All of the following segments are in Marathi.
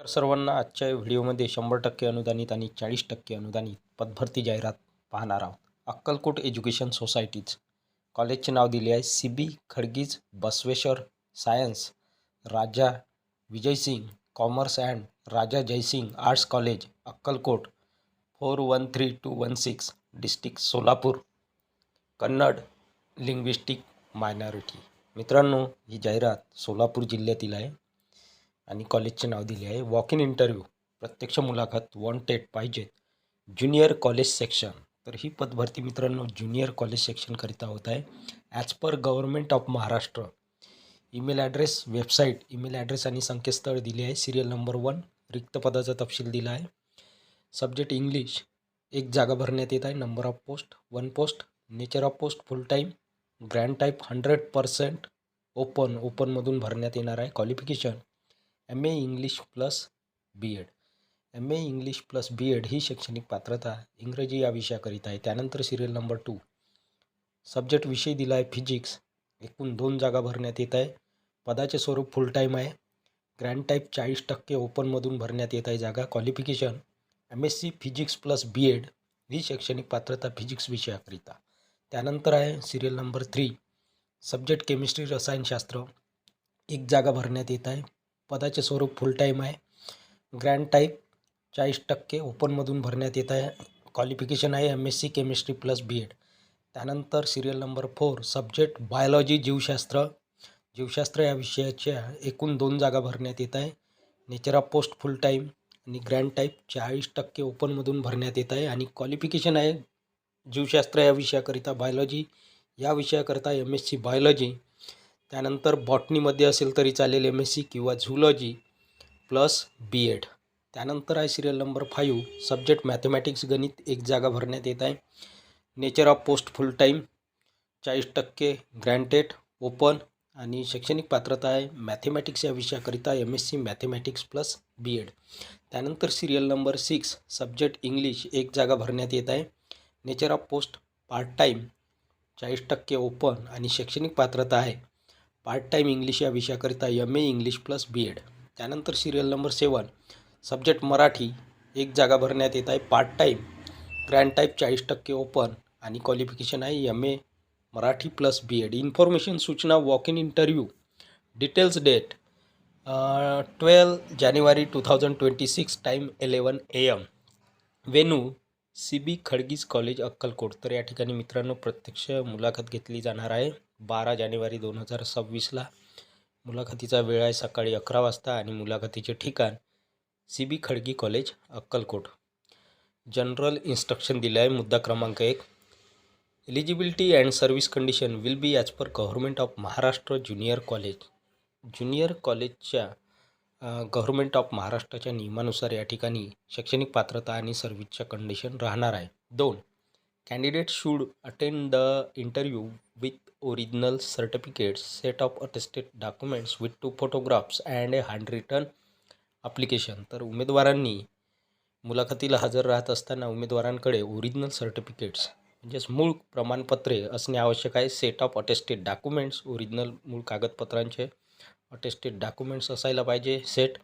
तर सर्वांना आजच्या व्हिडिओमध्ये शंभर टक्के अनुदानित आणि चाळीस टक्के अनुदानित पदभरती जाहिरात पाहणार आहोत. Akkalkot education societies. कॉलेजचे नाव दिले आहे C B Khadgi's Basaveshwar science Raja Vijaysingh commerce and Raja Jaysingh arts college Akkalkot four one three two one six district Solapur. Kannada linguistic minority. मित्रांनो ही जाहिरात सोलापूर जिल्ह्यातील आहे. आणि कॉलेजचे नाव दिले आहे. वॉक इन इंटरव्ह्यू प्रत्यक्ष मुलाखत वॉन्टेड पाहिजेत ज्युनियर कॉलेज सेक्शन तर ही पदभरती मित्रांनो ज्युनियर कॉलेज सेक्शनकरिता होत आहे. As per government of Maharashtra email address website email address आणि संकेतस्थळ दिले आहे. सिरियल नंबर वन रिक्त पदाचा तपशील दिला आहे. सब्जेक्ट इंग्लिश एक जागा भरण्यात येत आहे. Number of post one post nature of post full time grand type hundred percent open ओपनमधून भरण्यात येणार आहे. Qualification M A English plus B Ed M A English plus B Ed ही शैक्षणिक पात्रता इंग्रजी या विषयाकरिता आहे. त्यानंतर सिरियल नंबर टू सब्जेक्ट विषय दिला आहे फिजिक्स एकूण दोन जागा भरण्यात येत आहे. पदाचे स्वरूप फुल टाईम आहे. ग्रँड टाईप चाळीस टक्के ओपनमधून भरण्यात येत आहे जागा. Qualification M S C physics plus B Ed ही शैक्षणिक पात्रता फिजिक्स विषयाकरिता. त्यानंतर आहे serial number three subject chemistry रसायनशास्त्र. एक जागा भरण्यात येत आहे. पदाचे स्वरूप फुल टाईम आहे. ग्रँड टाईप चाळीस टक्के ओपनमधून भरण्यात येत आहे. क्वालिफिकेशन आहे M S C chemistry plus B Ed त्यानंतर serial number four subject biology जीवशास्त्र. जीवशास्त्र या विषयाच्या एकूण दोन जागा भरण्यात येत आहे. Nature of post full time आणि ग्रँड टाईप चाळीस टक्के ओपनमधून भरण्यात येत आहे. आणि क्वालिफिकेशन आहे जीवशास्त्र या विषयाकरिता बायोलॉजी या विषयाकरिता एम एस सी बायोलॉजी त्यानंतर बॉटनीमध्ये असेल तरी चालेल एम एस सी किंवा झुलॉजी प्लस बी एड त्यानंतर आहे serial number five subject mathematics गणित. एक जागा भरण्यात येत आहे. Nature of post full time चाळीस टक्के ग्रँटेड ओपन आणि शैक्षणिक पात्रता आहे. मॅथेमॅटिक्स या विषयाकरिता M S C mathematics plus B Ed त्यानंतर serial number six subject English एक जागा भरण्यात येत आहे. Nature of post part time चाळीस टक्के ओपन आणि शैक्षणिक पात्रता आहे. पार्ट टाईम इंग्लिश या विषयाकरिता M A English plus B Ed. त्यानंतर serial number seven subject Marathi एक जागा भरण्यात येत आहे पार्ट टाईम ग्रँड टाईप चाळीस टक्के ओपन आणि क्वालिफिकेशन आहे M A Marathi plus B Ed. Information सूचना walk in interview details date twelve January two thousand twenty six time eleven A M venue C B Khadgi's college Akkalkot. तर या ठिकाणी मित्रांनो प्रत्यक्ष मुलाखत घेतली जाणार आहे. बारा जानेवारी दोन हजार सव्वीसला. मुलाखतीचा वेळ आहे सकाळी अकरा वाजता आणि मुलाखतीचे ठिकाण C B Khadgi college Akkalkot. General instruction दिलं आहे मुद्दा क्रमांक एक. Eligibility and service condition will be as per government of Maharashtra junior college. Junior कॉलेजच्या गव्हर्मेंट ऑफ महाराष्ट्राच्या नियमानुसार या ठिकाणी शैक्षणिक पात्रता आणि सर्व्हिसच्या कंडिशन राहणार आहे. दोन candidate should attend the interview with original certificates set of attested documents with two photographs and a handwritten application तर उमेदवारांनी मुलाखतीला हजर राहत असताना उमेदवारांकडे ओरिजिनल सर्टिफिकेट्स म्हणजेच मूळ प्रमाणपत्रे असणे आवश्यक आहे. Set of attested documents original मूळ कागदपत्रांचे अटेस्टेड डॉक्युमेंट्स असायला पाहिजे. सेट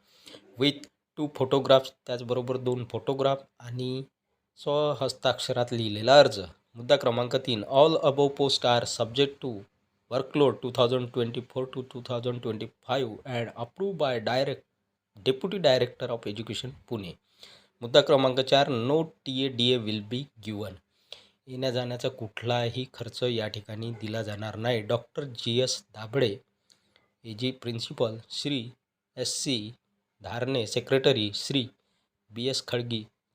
विथ टू फोटोग्राफ्स त्याचबरोबर दोन फोटोग्राफ आणि स्वहस्ताक्षरात लिहिलेला अर्ज. मुद्दा क्रमांक तीन. All above post are subject to workload two thousand twenty four to two thousand twenty five and approve by direct deputy director of education Pune मुद्दा क्रमांक चार. No T A D A will be given येण्या जाण्याचा कुठलाही खर्च या ठिकाणी दिला जाणार नाही. Doctor G S Dabhade A G principal Shri S C Dharne secretary Shri B S Khadgi